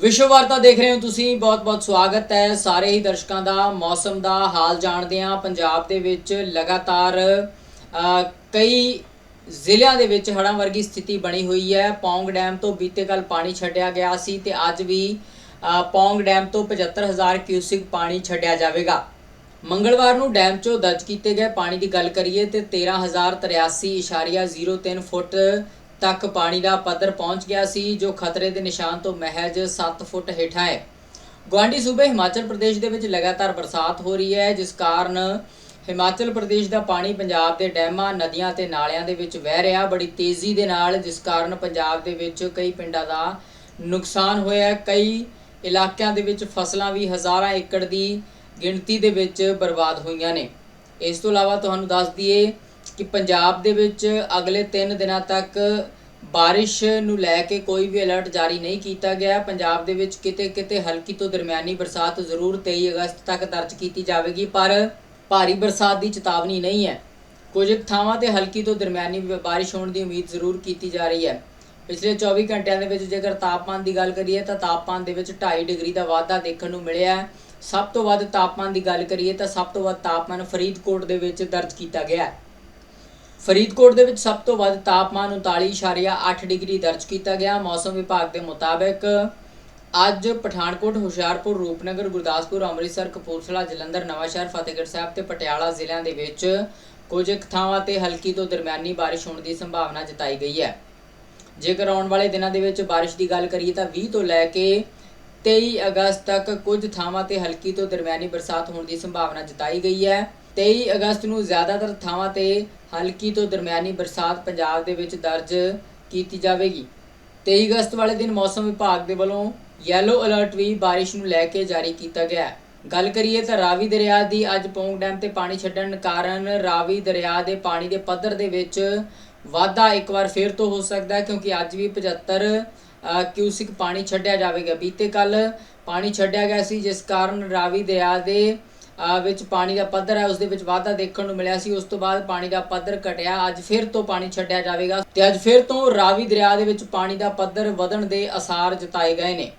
ਵਿਸ਼ਵ ਵਾਰਤਾ ਦੇਖ ਰਹੇ ਹੋ ਤੁਸੀਂ। ਬਹੁਤ-ਬਹੁਤ ਸਵਾਗਤ ਹੈ ਸਾਰੇ ਹੀ ਦਰਸ਼ਕਾਂ ਦਾ, ਮੌਸਮ ਦਾ ਹਾਲ ਜਾਣਦੇ ਹਾਂ। ਪੰਜਾਬ ਦੇ ਵਿੱਚ ਲਗਾਤਾਰ ਕਈ ਜ਼ਿਲ੍ਹਿਆਂ ਦੇ ਵਿੱਚ ਹੜ੍ਹਾਂ ਵਰਗੀ ਸਥਿਤੀ ਬਣੀ ਹੋਈ ਹੈ। ਪੌਂਗ ਡੈਮ ਤੋਂ ਬੀਤੇ ਕੱਲ ਪਾਣੀ ਛੱਡਿਆ ਗਿਆ ਸੀ ਤੇ ਅੱਜ ਵੀ ਪੌਂਗ ਡੈਮ ਤੋਂ 75000 ਕਿਊਸਿਕ ਪਾਣੀ ਛੱਡਿਆ ਜਾਵੇਗਾ। ਮੰਗਲਵਾਰ ਨੂੰ ਡੈਮ 'ਚੋਂ ਦਰਜ ਕੀਤੇ ਗਏ ਪਾਣੀ ਦੀ ਗੱਲ ਕਰੀਏ ਤੇ 13083.03 ਫੁੱਟ ਤੱਕ ਪਾਣੀ ਦਾ ਪੱਧਰ ਪਹੁੰਚ ਗਿਆ ਸੀ, ਜੋ ਖਤਰੇ ਦੇ ਨਿਸ਼ਾਨ ਤੋਂ ਮਹਿਜ 7 ਫੁੱਟ ਹੇਠਾਂ ਹੈ। ਗੁਆਂਢੀ ਸੂਬੇ ਹਿਮਾਚਲ ਪ੍ਰਦੇਸ਼ ਦੇ ਵਿੱਚ ਲਗਾਤਾਰ ਬਰਸਾਤ ਹੋ ਰਹੀ ਹੈ, ਜਿਸ ਕਾਰਨ ਹਿਮਾਚਲ ਪ੍ਰਦੇਸ਼ ਦਾ ਪਾਣੀ ਪੰਜਾਬ ਦੇ ਡੈਮਾਂ, ਨਦੀਆਂ ਤੇ ਨਾਲਿਆਂ ਦੇ ਵਿੱਚ ਵਹਿ ਰਿਹਾ। ਬੜੀ ਤੇਜ਼ੀ ਦੇ ਨਾਲ ਜਿਸ ਕਾਰਨ ਪੰਜਾਬ ਦੇ ਵਿੱਚ ਕਈ ਪਿੰਡਾਂ ਦਾ ਨੁਕਸਾਨ ਹੋਇਆ ਕਈ ਇਲਾਕਿਆਂ ਦੇ ਵਿੱਚ ਫਸਲਾਂ ਵੀ ਹਜ਼ਾਰਾਂ ਏਕੜ ਦੀ ਗਿਣਤੀ ਦੇ ਵਿੱਚ ਬਰਬਾਦ ਹੋਈਆਂ ਨੇ। ਇਸ ਤੋਂ ਇਲਾਵਾ ਤੁਹਾਨੂੰ ਦੱਸ ਦਈਏ ਕਿ ਪੰਜਾਬ ਦੇ ਵਿੱਚ ਅਗਲੇ 3 ਦਿਨਾਂ ਤੱਕ ਬਾਰਿਸ਼ ਨੂੰ ਲੈ ਕੇ ਕੋਈ ਵੀ ਅਲਰਟ ਜਾਰੀ ਨਹੀਂ ਕੀਤਾ ਗਿਆ। ਪੰਜਾਬ ਦੇ ਵਿੱਚ ਕਿਤੇ-ਕਿਤੇ ਹਲਕੀ ਤੋਂ ਦਰਮਿਆਨੀ ਬਰਸਾਤ ਜ਼ਰੂਰ 23 ਅਗਸਤ ਤੱਕ ਦਰਜ ਕੀਤੀ ਜਾਵੇਗੀ, ਪਰ ਭਾਰੀ ਬਰਸਾਤ ਦੀ ਚੇਤਾਵਨੀ ਨਹੀਂ ਹੈ। ਕੁਝ ਥਾਵਾਂ ਤੇ ਹਲਕੀ ਤੋਂ ਦਰਮਿਆਨੀ ਬਾਰਿਸ਼ ਹੋਣ ਦੀ ਉਮੀਦ ਜ਼ਰੂਰ ਕੀਤੀ ਜਾ ਰਹੀ ਹੈ। ਪਿਛਲੇ 24 ਘੰਟਿਆਂ ਦੇ ਵਿੱਚ ਜੇਕਰ ਤਾਪਮਾਨ ਦੀ ਗੱਲ ਕਰੀਏ ਤਾਂ ਤਾਪਮਾਨ ਦੇ ਵਿੱਚ 2.5 ਡਿਗਰੀ ਦਾ ਵਾਧਾ ਦੇਖਣ ਨੂੰ ਮਿਲਿਆ ਹੈ। ਸਭ ਤੋਂ ਵੱਧ ਤਾਪਮਾਨ ਦੀ ਗੱਲ ਕਰੀਏ ਤਾਂ ਸਭ ਤੋਂ ਵੱਧ ਤਾਪਮਾਨ ਫਰੀਦਕੋਟ ਦੇ ਵਿੱਚ ਦਰਜ ਕੀਤਾ ਗਿਆ ਹੈ। ਫਰੀਦਕੋਟ ਦੇ ਵਿੱਚ ਸਭ ਤੋਂ ਵੱਧ ਤਾਪਮਾਨ 39.8 ਡਿਗਰੀ ਦਰਜ ਕੀਤਾ ਗਿਆ। ਮੌਸਮ ਵਿਭਾਗ ਦੇ ਮੁਤਾਬਕ ਅੱਜ ਪਠਾਨਕੋਟ, ਹੁਸ਼ਿਆਰਪੁਰ, ਰੂਪਨਗਰ, ਗੁਰਦਾਸਪੁਰ, ਅੰਮ੍ਰਿਤਸਰ, ਕਪੂਰਥਲਾ, ਜਲੰਧਰ, ਨਵਾਂਸ਼ਹਿਰ, ਫਤਿਹਗੜ੍ਹ ਸਾਹਿਬ ਤੇ ਪਟਿਆਲਾ ਜ਼ਿਲ੍ਹਿਆਂ ਦੇ ਵਿੱਚ ਕੁਝ ਕੁ ਥਾਵਾਂ ਤੇ ਹਲਕੀ ਤੋਂ ਦਰਮਿਆਨੀ ਬਾਰਿਸ਼ ਹੋਣ ਦੀ ਸੰਭਾਵਨਾ ਜਤਾਈ ਗਈ ਹੈ। ਜੇਕਰ ਆਉਣ ਵਾਲੇ ਦਿਨਾਂ ਦੇ ਵਿੱਚ ਬਾਰਿਸ਼ ਦੀ ਗੱਲ ਕਰੀਏ ਤਾਂ 20 ਤੋਂ ਲੈ ਕੇ 23 ਅਗਸਤ ਤੱਕ ਕੁਝ ਥਾਵਾਂ ਤੇ ਹਲਕੀ ਤੋਂ ਦਰਮਿਆਨੀ ਬਰਸਾਤ ਹੋਣ ਦੀ ਸੰਭਾਵਨਾ ਜਤਾਈ ਗਈ ਹੈ। 23 ਅਗਸਤ ਨੂੰ ਜ਼ਿਆਦਾਤਰ ਥਾਵਾਂ ਤੇ ਹਲਕੀ ਤੋਂ ਦਰਮਿਆਨੀ ਬਰਸਾਤ ਪੰਜਾਬ ਦੇ ਵਿੱਚ ਦਰਜ ਕੀਤੀ ਜਾਵੇਗੀ। 23 ਅਗਸਤ ਵਾਲੇ ਦਿਨ ਮੌਸਮ ਵਿਭਾਗ ਦੇ ਵੱਲੋਂ ਯੈਲੋ ਅਲਰਟ ਵੀ ਬਾਰਿਸ਼ ਨੂੰ ਲੈ ਕੇ ਜਾਰੀ ਕੀਤਾ ਗਿਆ ਹੈ। ਗੱਲ ਕਰੀਏ ਤਾਂ ਰਾਵੀ ਦਰਿਆ ਦੀ ਅੱਜ ਪੌਂਗ ਡੈਮ ਤੇ ਪਾਣੀ ਛੱਡਣ ਕਾਰਨ ਰਾਵੀ ਦਰਿਆ ਦੇ ਪਾਣੀ ਦੇ ਪੱਧਰ ਦੇ ਵਿੱਚ ਵਾਧਾ ਇੱਕ ਵਾਰ ਫੇਰ ਤੋਂ ਹੋ ਸਕਦਾ ਹੈ ਕਿਉਂਕਿ ਅੱਜ ਵੀ 75 ਕਿਊਸਿਕ ਪਾਣੀ ਛੱਡਿਆ ਜਾਵੇਗਾ। ਬੀਤੇ ਕੱਲ ਪਾਣੀ ਛੱਡਿਆ ਗਿਆ ਸੀ, ਜਿਸ ਕਾਰਨ ਰਾਵੀ ਦਰਿਆ ਦੇ ਵਿੱਚ ਪਾਣੀ ਦਾ ਪੱਧਰ ਹੈ ਉਸ ਦੇ ਵਿੱਚ ਵਾਧਾ ਦੇਖਣ ਨੂੰ ਮਿਲਿਆ ਸੀ। ਉਸ ਤੋਂ ਬਾਅਦ ਪਾਣੀ ਦਾ ਪੱਧਰ ਘਟਿਆ। ਅੱਜ ਫਿਰ ਤੋਂ ਪਾਣੀ ਛੱਡਿਆ ਜਾਵੇਗਾ ਤੇ ਅੱਜ ਫਿਰ ਤੋਂ ਰਾਵੀ ਦਰਿਆ ਦੇ ਵਿੱਚ ਪਾਣੀ ਦਾ ਪੱਧਰ ਵਧਣ ਦੇ ਅਸਾਰ ਜਤਾਏ ਗਏ ਨੇ।